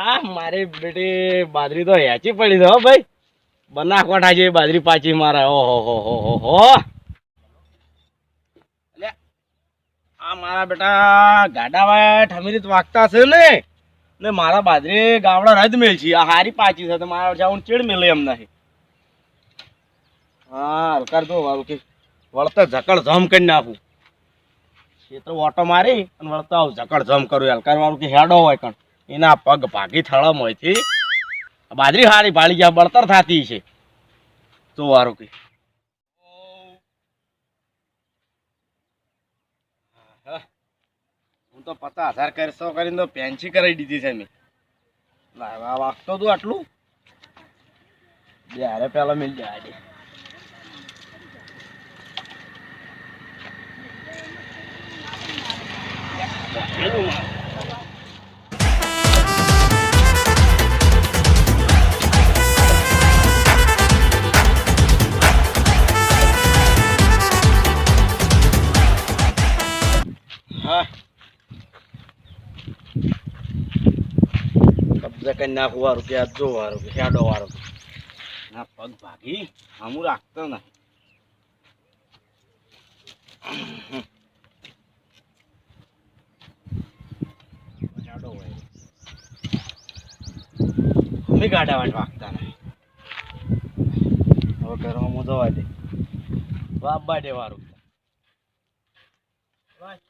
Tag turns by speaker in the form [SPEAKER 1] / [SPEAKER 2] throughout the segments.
[SPEAKER 1] આ મારી બેટી બાજરી તો હેચી પડી હો ભાઈ. બના કોઠા જેવી બાજરી પાછી મારા. ઓહો, હો હો હો હો આ મારા બેટા ગાડા વાય ઠમીરી વાગતા છે ને. ને મારા બાજરી ગાવડા રદ મેલ છે. આ હારી પાછી છે. તો મારા જાઉં ચીડ મેલે એમ નહીં. હા હલકાર તો કે વળતા ઝકડ જમ કરી નાખું. ક્ષેત્ર ઓટો મારી અને વળતા આવું ઝકડ જમ કરું. હલકાર વાળું કે હેડો હોય કણ. એના પગ ભાગી થળમ હોય છે બાજરી હારી પાડી ગયા, બળતર થાતી છે. તો વારો કે. હું તો પચાસ હજાર કરશો કરીને તો પેન્સી કરાવી દીધી છે મેં. લાવા વાગતો તું આટલું. જ્યારે પેલા મિલ જાય આજે કરી નાખું વારું કે આ જો વારું કે હેડો વારું. ના પગ ભાગી આમું રાખતો નહીં. હેડો હોય અમે ગાડા વાંટ વાગતા નહીં. હવે ઘરમાં હું જવા દે. બાબા દે વારું. લ્યા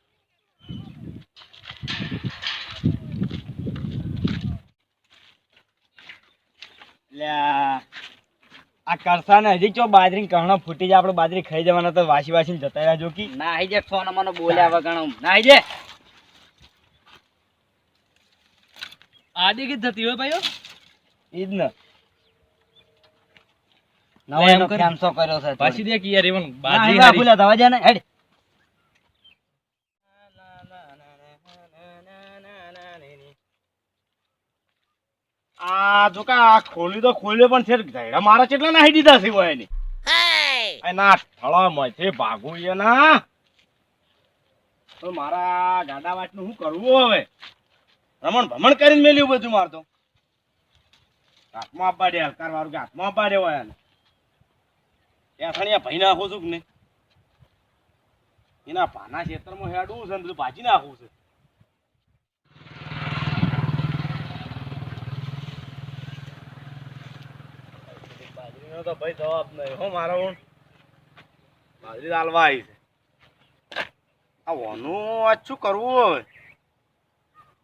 [SPEAKER 1] આ કરસા ને હજી ચો બાજરી કહણો ફૂટી જાય આપણે બાજરી ખાઈ જવાના તો વાસી વાસી જતા રહ્યા જોકી
[SPEAKER 2] ના આઈ જે ફોન મને બોલ્યા વગર ના આઈ જે
[SPEAKER 3] આડી કે થતી હોય ભાઈઓ?
[SPEAKER 1] ઈ જ ને
[SPEAKER 3] કર.
[SPEAKER 2] ખેમસો કર્યો છે
[SPEAKER 3] પાછી દે કે યાર એવન
[SPEAKER 2] બાજરી ના ભૂલા દવા ને હેડ.
[SPEAKER 1] આ જો કા આ ખોલી તો ખોલ્યો પણ છે ઘેડા મારા કેટલા નાહી દીધા છે હોય આ ના થળા મથે ભાગું એ ના તો મારા ગાડા વાટનું શું કરવું હવે? રમણ ભમણ કરીને મેલ્યું બધું મારતો હાથમાં આપવા દે હલકાર વાળું કે હાથમાં આપવા દે હોય એને ત્યાં સણિયા ભાઈ નાખું છું કે નહીં? એના પાના ક્ષેત્રમાં હેડવું છે ને બધું ભાજી નાખવું છે. બાજરીનો તો ભાઈ જવાબ નહીં. હો, મારો બાજરી હાલવા આવી આ ઓનું આજ શું કરવું હવે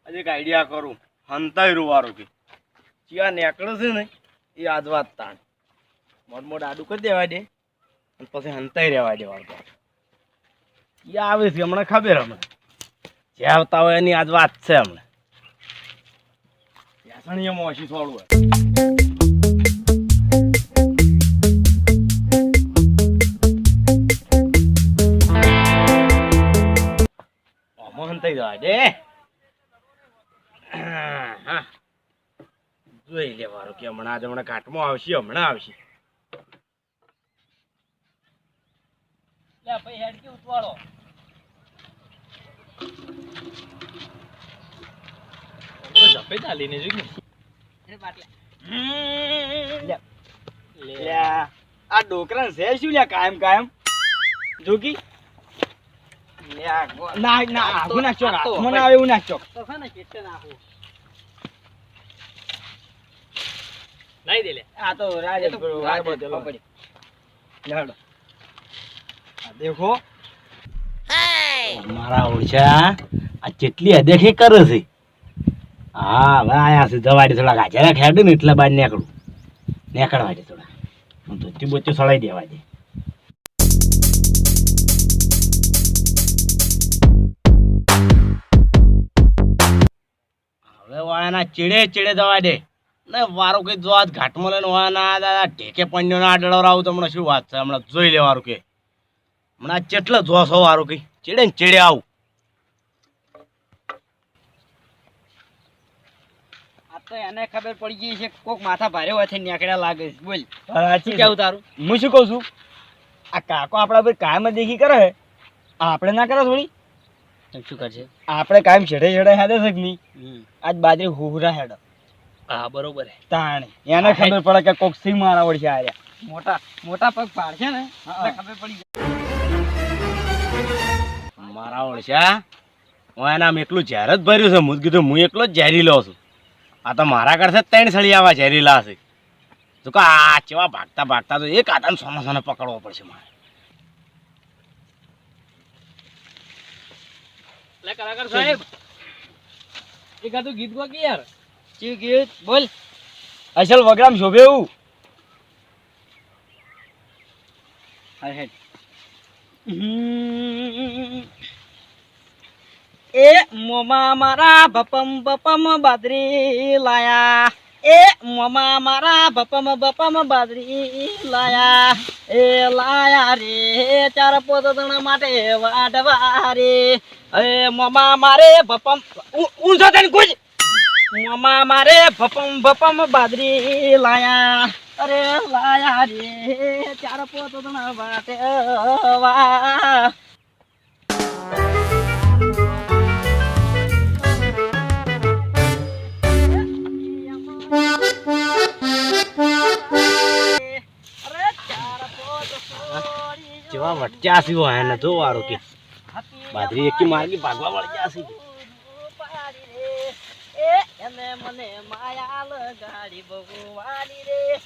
[SPEAKER 1] આજે એક આઈડિયા કરું. હંતાઈ રૂવારું કે. ચિયા નેકળે ને, એ આજ વાત તાણ. મોટ મોટ આડું કરી દેવા દે. અને પછી હંતાઈ રહેવા દેવાનું એ આવે છે, હમણાં ખબર હમણાં. જે આવતા હોય એની આજ વાત છે હમણાં. યાસણીયામાં ઓછી થોડું હોય. દે. જોઈ લેવાનું કે હમણાં જ હમણાં કાટમાં આવશે હમણાં આવશે.
[SPEAKER 3] ભાઈ ઉતવાળો. જપે ચાલીને જોઈ
[SPEAKER 1] આ ડોકરા છે શું લ્યા કાયમ કાયમ? જોકી ના ના આગું નાખજો આવે એવું નાખજો
[SPEAKER 3] દે લે.
[SPEAKER 1] આ તો રાજ
[SPEAKER 2] રાજ
[SPEAKER 1] દેખો. મારા ઓળછા આ કેટલી અદેખી કરે છે. હા હવે આયા છે જવાડી થોડા ગાજરા ખેડું ને એટલે બાર નીકળું. નીકળવા દે થોડા હું ધોતી બોતી સળાઈ દેવા દે. હવે ચીડે ચીડે દવા દે. ને વારો કઈ જો આજ ઘાટમાં લઈને વાના દાદા ઢેકે પંજો ના આડળો રાવું તો શું વાત છે? હમણાં જોઈ લેવાનું કે. હમણાં ચેટલો જોશ વારું કઈ. ચીડે ને ચીડે આવું.
[SPEAKER 2] આ તો એને ખબર પડી ગઈ છે કોક માથા ભારે હોય છે નીકળ્યા લાગે છે. બોલ.
[SPEAKER 1] સાચી
[SPEAKER 2] કેવું તારું?
[SPEAKER 1] હું શું કહું છું? આ કાકો આપણા પર કાયમ દેખી કરે આપણે ના કરે થોડી?
[SPEAKER 2] શું કરશે
[SPEAKER 1] આપણે કાયમ છેડે છેડે હેડે છે કે નહીં? આજ બાજરી હુહરા હેડે.
[SPEAKER 3] હા બરોબર
[SPEAKER 2] તાણે. એને ખબર પડે કે કોક સિંહ મારા વળશે આર્યા
[SPEAKER 3] મોટા મોટા પગ પાડશે ને ખબર પડી
[SPEAKER 1] મારા ઓળશા હું? એના આમ એકલું ઝેર જ ભર્યું છે. મું જ કીધું હું એકલો જ ઝેરી લઉં છું. આ તો મારા કરશે ત્રણ સળિયાવા ઝેરીલા લાશે તો કે આ ચેવા ભાગતા ભાગતા તો એક આદાને સોના સોનો પકડવો પડશે મારે.
[SPEAKER 3] એટલે કલાકાર સાહેબ. એકાદું ગીત ગો કે યાર?
[SPEAKER 2] ચી ગીત. બોલ. અસલ વગરામ શોભે એવું. હેડ એ મોમા મારા બપમ બપમ બાદરી લાયા. એ મમા મારા બપમ બપમ બાદરી લાયા. એ લાયા રે ચાર પોતદણ માટે વાડવા રે. એ મમા મારે બપમ ઊંઝો તને ગુજ મમા મારે ભપમ બપમ બાદરી લાયા. અરે લાયા રે ચાર પોતદણ માટે વા
[SPEAKER 1] વટચાસી હોય ને જો વારો કે. બાદરી એકી માર્ગી ભાગવા વળી જાસી
[SPEAKER 2] પાડી એ એને મને માયા લગાડી બહુ વાલી રે.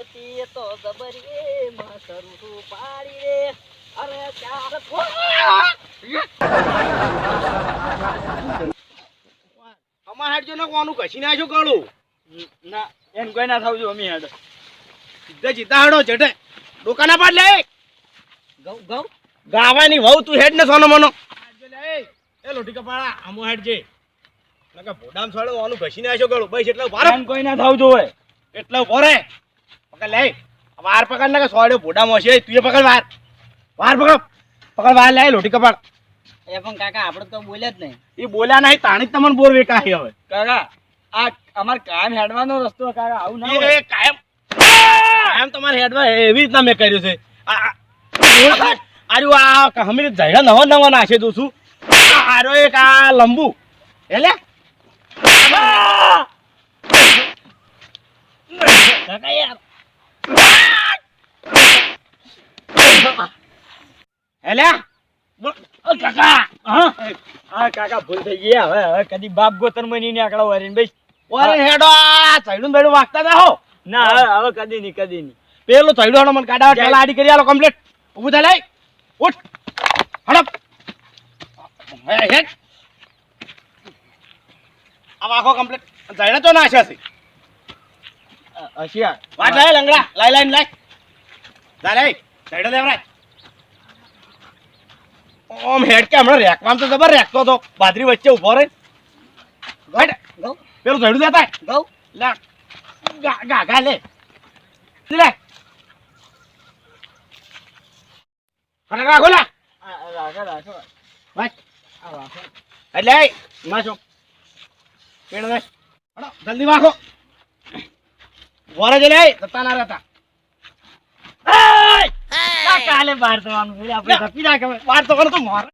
[SPEAKER 2] એતી તો જબરી મસરું પાડી રે. અરે ચાર
[SPEAKER 1] અમાર હાડજો ને કોનું ઘસી નાખ્યો કાળું
[SPEAKER 2] ના એમ કોઈ ના થાવજો અમી હાડ
[SPEAKER 1] સીધા સીધા હાડો ચટે દુકાના પાડ લે. ગાવાની વહુ તું હેડ ને સોનો મનો. એ. લોટી કપાળા આમો હેડ જે નકા ભોડામ છોડો ઓનું ઘસીને આશો ગળો. બસ એટલે ઊભા રહો.
[SPEAKER 2] એમ કોઈ ના થાવજો હોય
[SPEAKER 1] એટલે ઊભો પકડ લે. વાર પકડ નકા સોડ્યો ભોડામ હશે તું એ પકડ વાર. વાર પકડ. પકડ વાર લે લોટી કપાળ
[SPEAKER 2] એ પણ કાકા આપણે તો બોલ્યા જ નહીં.
[SPEAKER 1] એ બોલ્યા નહીં તાણી જ તમને બોર કાહી હવે.
[SPEAKER 2] કાકા આ અમાર કાયમ હેડવાનો રસ્તો કાકા આવું ના
[SPEAKER 1] એ કાયમ. કાયમ તમારે હેડમાં એવી રીતના મેં કર્યું છે. આ આર્યું આ હમી જઈડા નવા નવા નાખે દઉં છું આરો એક આ લંબુ. એટલે
[SPEAKER 2] કાકા. હા? હા કાકા ભૂલ થઈ ગઈ. હવે હવે કદી બાપ ગોતરમાં નહીં આકડા વરીને ભાઈ.
[SPEAKER 1] ઓરે હેડો આ ચૈડું બેડું વાગતા હો.
[SPEAKER 2] ના હવે હવે કદી નહીં કદી નહીં.
[SPEAKER 1] પેલો ચૈડો મને કાઢા આડી કરી આલો કમ્પ્લીટ ઊભું થાય લઈ ઉઠ. હડપ. હેડ આ વાખો કમ્પ્લીટ તો છે. વાટ લાય લંગડા. લાય લાય લાય. જા લે ચૈડો દેવરાય ઓમ હેડ કે હમણાં રેકવામ તો જબર રેકતો તો. બાદરી વચ્ચે ઊભો રહી
[SPEAKER 2] ગૌ
[SPEAKER 1] પેલું ચૈડું દેતા
[SPEAKER 2] ગૌ.
[SPEAKER 1] લા. ગા ગા લે. લે. ફટાક રાખો લે.
[SPEAKER 2] આ રાખો રાખો
[SPEAKER 1] ભાઈ
[SPEAKER 2] આ રાખો.
[SPEAKER 1] એટલે માછો પેણ દે હડો જલ્દી વાખો વરે જ લે જતા ના રહેતા.
[SPEAKER 2] કાલે બહાર જવાનું એટલે આપણે તપી નાખે
[SPEAKER 1] વાર તો કરો તો મોર.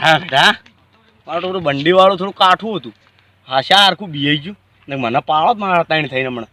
[SPEAKER 1] હા બેટા. મારું થોડું બંડી વાળું થોડું કાઠું હતું. હાશા હરખું બીઈ ગયું. ને મને પાળો જ મારા તાણી થઈને હમણાં.